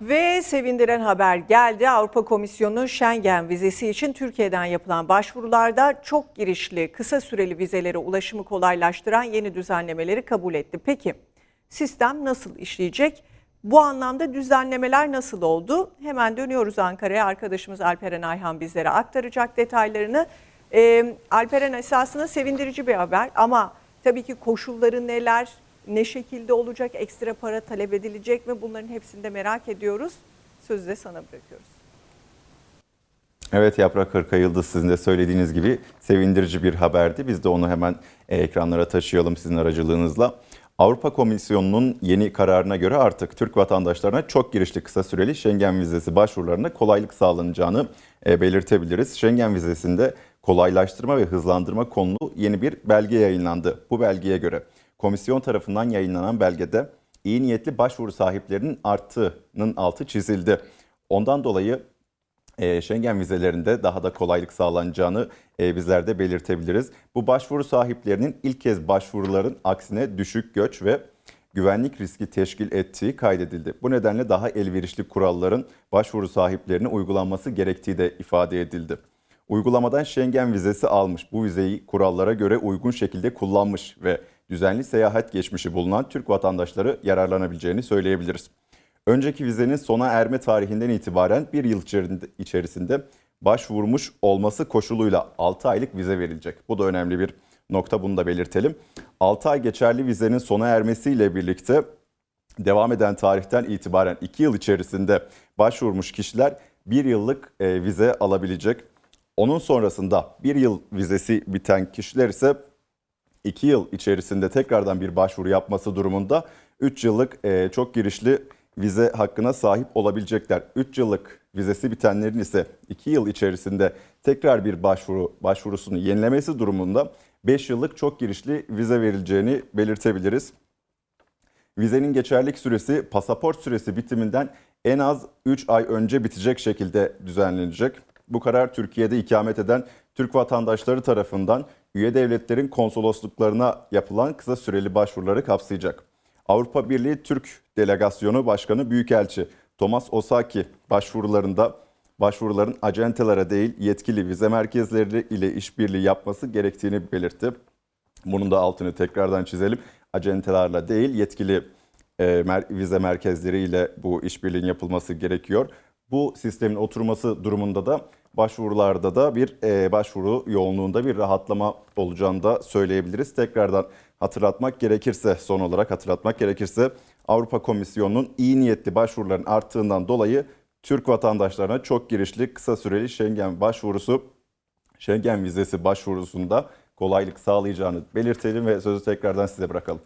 Ve sevindiren haber geldi. Avrupa Komisyonu Schengen vizesi için Türkiye'den yapılan başvurularda çok girişli, kısa süreli vizelere ulaşımı kolaylaştıran yeni düzenlemeleri kabul etti. Peki sistem nasıl işleyecek? Bu anlamda düzenlemeler nasıl oldu? Hemen dönüyoruz Ankara'ya. Arkadaşımız Alperen Ayhan bizlere aktaracak detaylarını. Ee, Alperen esasında sevindirici bir haber ama tabii ki koşulları neler, ne şekilde olacak, ekstra para talep edilecek mi bunların hepsini de merak ediyoruz. Sözü de sana bırakıyoruz. Evet Yaprak Hırka Yıldız sizin de söylediğiniz gibi sevindirici bir haberdi. Biz de onu hemen e, ekranlara taşıyalım sizin aracılığınızla. Avrupa Komisyonu'nun yeni kararına göre artık Türk vatandaşlarına çok girişli kısa süreli Schengen vizesi başvurularına kolaylık sağlanacağını e, belirtebiliriz. Schengen vizesinde kolaylaştırma ve hızlandırma konulu yeni bir belge yayınlandı. Bu belgeye göre komisyon tarafından yayınlanan belgede iyi niyetli başvuru sahiplerinin arttığının altı çizildi. Ondan dolayı e, Schengen vizelerinde daha da kolaylık sağlanacağını e, bizler de belirtebiliriz. Bu başvuru sahiplerinin ilk kez başvuruların aksine düşük göç ve güvenlik riski teşkil ettiği kaydedildi. Bu nedenle daha elverişli kuralların başvuru sahiplerine uygulanması gerektiği de ifade edildi. Uygulamadan Schengen vizesi almış, bu vizeyi kurallara göre uygun şekilde kullanmış ve düzenli seyahat geçmişi bulunan Türk vatandaşları yararlanabileceğini söyleyebiliriz. Önceki vizenin sona erme tarihinden itibaren bir yıl içerisinde başvurmuş olması koşuluyla 6 aylık vize verilecek. Bu da önemli bir nokta bunu da belirtelim. 6 ay geçerli vizenin sona ermesiyle birlikte devam eden tarihten itibaren 2 yıl içerisinde başvurmuş kişiler 1 yıllık e, vize alabilecek. Onun sonrasında 1 yıl vizesi biten kişiler ise 2 yıl içerisinde tekrardan bir başvuru yapması durumunda 3 yıllık e, çok girişli vize hakkına sahip olabilecekler. 3 yıllık vizesi bitenlerin ise 2 yıl içerisinde tekrar bir başvuru başvurusunu yenilemesi durumunda 5 yıllık çok girişli vize verileceğini belirtebiliriz. Vizenin geçerlik süresi pasaport süresi bitiminden en az 3 ay önce bitecek şekilde düzenlenecek. Bu karar Türkiye'de ikamet eden Türk vatandaşları tarafından üye devletlerin konsolosluklarına yapılan kısa süreli başvuruları kapsayacak. Avrupa Birliği Türk Delegasyonu Başkanı Büyükelçi Thomas Osaki başvurularında başvuruların acentelere değil yetkili vize merkezleri ile işbirliği yapması gerektiğini belirtti. Bunun da altını tekrardan çizelim. Acentelerle değil yetkili e, vize merkezleri ile bu işbirliğin yapılması gerekiyor. Bu sistemin oturması durumunda da başvurularda da bir e, başvuru yoğunluğunda bir rahatlama olacağını da söyleyebiliriz. Tekrardan hatırlatmak gerekirse son olarak hatırlatmak gerekirse Avrupa Komisyonu'nun iyi niyetli başvuruların arttığından dolayı Türk vatandaşlarına çok girişli kısa süreli Schengen başvurusu Schengen vizesi başvurusunda kolaylık sağlayacağını belirtelim ve sözü tekrardan size bırakalım.